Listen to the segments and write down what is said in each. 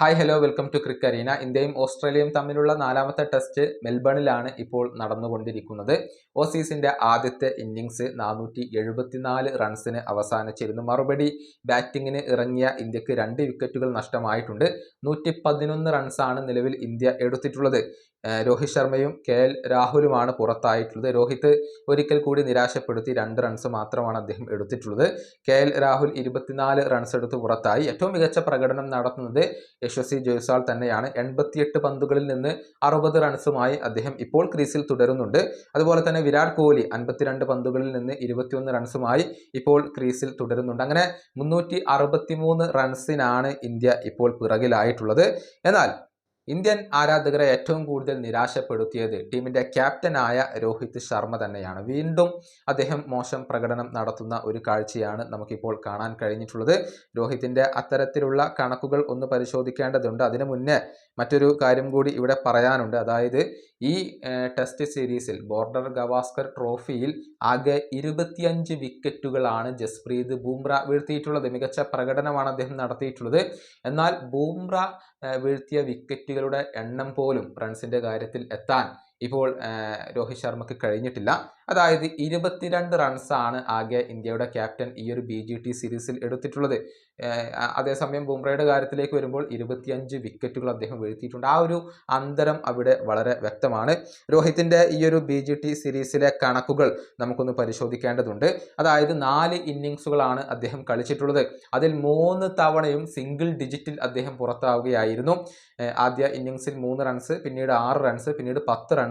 Hi hello welcome to Cric Arena ഇന്ത്യയും ഓസ്ട്രേലിയയും തമ്മിലുള്ള നാലാമത്തെ ടെസ്റ്റ് മെൽബണിലാണ് ഇപ്പോൾ നടന്നുകൊണ്ടിരിക്കുന്നത്. ഓസീസിന്റെ ആദ്യത്തെ ഇന്നിങ്സ് നാനൂറ്റി എഴുപത്തിനാല് റൺസിന് അവസാനിച്ചിരുന്നു. മറുപടി ബാറ്റിങ്ങിന് ഇറങ്ങിയ ഇന്ത്യയ്ക്ക് രണ്ട് വിക്കറ്റുകൾ നഷ്ടമായിട്ടുണ്ട്. നൂറ്റി പതിനൊന്ന് റൺസാണ് നിലവിൽ ഇന്ത്യ എടുത്തിട്ടുള്ളത്. രോഹിത് ശർമ്മയും കെ എൽ രാഹുലുമാണ് പുറത്തായിട്ടുള്ളത്. രോഹിത് ഒരിക്കൽ കൂടി നിരാശപ്പെടുത്തി രണ്ട് റൺസ് മാത്രമാണ് അദ്ദേഹം എടുത്തിട്ടുള്ളത്. കെ എൽ രാഹുൽ ഇരുപത്തിനാല് റൺസ് എടുത്ത് പുറത്തായി. ഏറ്റവും മികച്ച പ്രകടനം നടത്തുന്നത് യശസ്വി ജയ്സ്വാൾ തന്നെയാണ്. എൺപത്തിയെട്ട് പന്തുകളിൽ നിന്ന് അറുപത് റൺസുമായി അദ്ദേഹം ഇപ്പോൾ ക്രീസിൽ തുടരുന്നുണ്ട്. അതുപോലെ തന്നെ വിരാട് കോഹ്ലി അൻപത്തിരണ്ട് പന്തുകളിൽ നിന്ന് ഇരുപത്തിയൊന്ന് റൺസുമായി ഇപ്പോൾ ക്രീസിൽ തുടരുന്നുണ്ട്. അങ്ങനെ മുന്നൂറ്റി റൺസിനാണ് ഇന്ത്യ ഇപ്പോൾ പിറകിലായിട്ടുള്ളത്. എന്നാൽ ഇന്ത്യൻ ആരാധകരെ ഏറ്റവും കൂടുതൽ നിരാശപ്പെടുത്തിയത് ടീമിന്റെ ക്യാപ്റ്റനായ രോഹിത് ശർമ്മ തന്നെയാണ്. വീണ്ടും അദ്ദേഹം മോശം പ്രകടനം നടത്തുന്ന ഒരു കാഴ്ചയാണ് നമുക്കിപ്പോൾ കാണാൻ കഴിഞ്ഞിട്ടുള്ളത്. രോഹിത്തിന്റെ അത്തരത്തിലുള്ള കണക്കുകൾ ഒന്ന് പരിശോധിക്കേണ്ടതുണ്ട്. അതിനു മുന്നേ മറ്റൊരു കാര്യം കൂടി ഇവിടെ പറയാനുണ്ട്. അതായത് ഈ ടെസ്റ്റ് സീരീസിൽ ബോർഡർ ഗവാസ്കർ ട്രോഫിയിൽ ആകെ ഇരുപത്തിയഞ്ച് വിക്കറ്റുകളാണ് ജസ്പ്രീത് ബൂംറ വീഴ്ത്തിയിട്ടുള്ളത്. മികച്ച പ്രകടനമാണ് അദ്ദേഹം നടത്തിയിട്ടുള്ളത്. എന്നാൽ ബൂംറ വീഴ്ത്തിയ വീഴ്ത്തിയ വിക്കറ്റുകളുടെ എണ്ണം പോലും റൺസിന്റെ കാര്യത്തിൽ എത്താൻ ഇപ്പോൾ രോഹിത് ശർമ്മക്ക് കഴിഞ്ഞിട്ടില്ല. അതായത് ഇരുപത്തിരണ്ട് റൺസാണ് ആകെ ഇന്ത്യയുടെ ക്യാപ്റ്റൻ ഈ ഒരു ബി ജി ടി സീരീസിൽ എടുത്തിട്ടുള്ളത്. അതേസമയം ബുംറയുടെ കാര്യത്തിലേക്ക് വരുമ്പോൾ ഇരുപത്തിയഞ്ച് വിക്കറ്റുകൾ അദ്ദേഹം വീഴ്ത്തിയിട്ടുണ്ട്. ആ ഒരു അന്തരം അവിടെ വളരെ വ്യക്തമാണ്. രോഹിത്തിന്റെ ഈ ഒരു ബി ജി ടി സീരീസിലെ കണക്കുകൾ നമുക്കൊന്ന് പരിശോധിക്കേണ്ടതുണ്ട്. അതായത് നാല് ഇന്നിങ്സുകളാണ് അദ്ദേഹം കളിച്ചിട്ടുള്ളത്. അതിൽ മൂന്ന് തവണയും സിംഗിൾ ഡിജിറ്റിൽ അദ്ദേഹം പുറത്താവുകയായിരുന്നു. ആദ്യ ഇന്നിങ്സിൽ മൂന്ന് റൺസ് പിന്നീട് ആറ് റൺസ് പിന്നീട് പത്ത് റൺസ്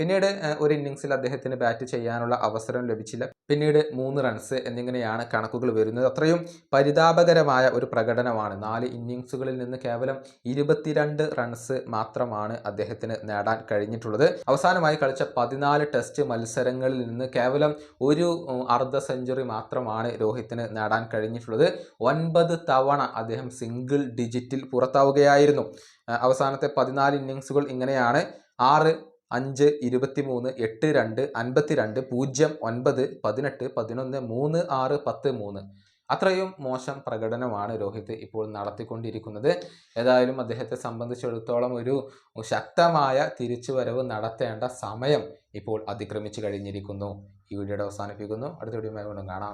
പിന്നീട് ഒരു ഇന്നിങ്സിൽ അദ്ദേഹത്തിന് ബാറ്റ് ചെയ്യാനുള്ള അവസരം ലഭിച്ചില്ല. പിന്നീട് മൂന്ന് റൺസ് എന്നിങ്ങനെയാണ് കണക്കുകൾ വരുന്നത്. അത്രയും പരിതാപകരമായ ഒരു പ്രകടനമാണ്. നാല് ഇന്നിങ്സുകളിൽ നിന്ന് കേവലം ഇരുപത്തിരണ്ട് റൺസ് മാത്രമാണ് അദ്ദേഹത്തിന് നേടാൻ കഴിഞ്ഞിട്ടുള്ളത്. അവസാനമായി കളിച്ച പതിനാല് ടെസ്റ്റ് മത്സരങ്ങളിൽ നിന്ന് കേവലം ഒരു അർദ്ധ സെഞ്ചുറി മാത്രമാണ് രോഹിത്തിന് നേടാൻ കഴിഞ്ഞിട്ടുള്ളത്. ഒൻപത് തവണ അദ്ദേഹം സിംഗിൾ ഡിജിറ്റിൽ പുറത്താവുകയായിരുന്നു. അവസാനത്തെ പതിനാല് ഇന്നിങ്സുകൾ ഇങ്ങനെയാണ്. ആറ് അഞ്ച് ഇരുപത്തിമൂന്ന് എട്ട് രണ്ട് അൻപത്തിരണ്ട് പൂജ്യം ഒൻപത് പതിനെട്ട് പതിനൊന്ന് മൂന്ന് ആറ് പത്ത് മൂന്ന്. അത്രയും മോശം പ്രകടനമാണ് രോഹിത് ഇപ്പോൾ നടത്തിക്കൊണ്ടിരിക്കുന്നത്. ഏതായാലും അദ്ദേഹത്തെ സംബന്ധിച്ചിടത്തോളം ഒരു ശക്തമായ തിരിച്ചുവരവ് നടത്തേണ്ട സമയം ഇപ്പോൾ അതിക്രമിച്ചു കഴിഞ്ഞിരിക്കുന്നു. ഈ വീഡിയോയുടെ അവസാനിപ്പിക്കുന്നു. അടുത്ത വീഡിയോ വീണ്ടും കാണാം.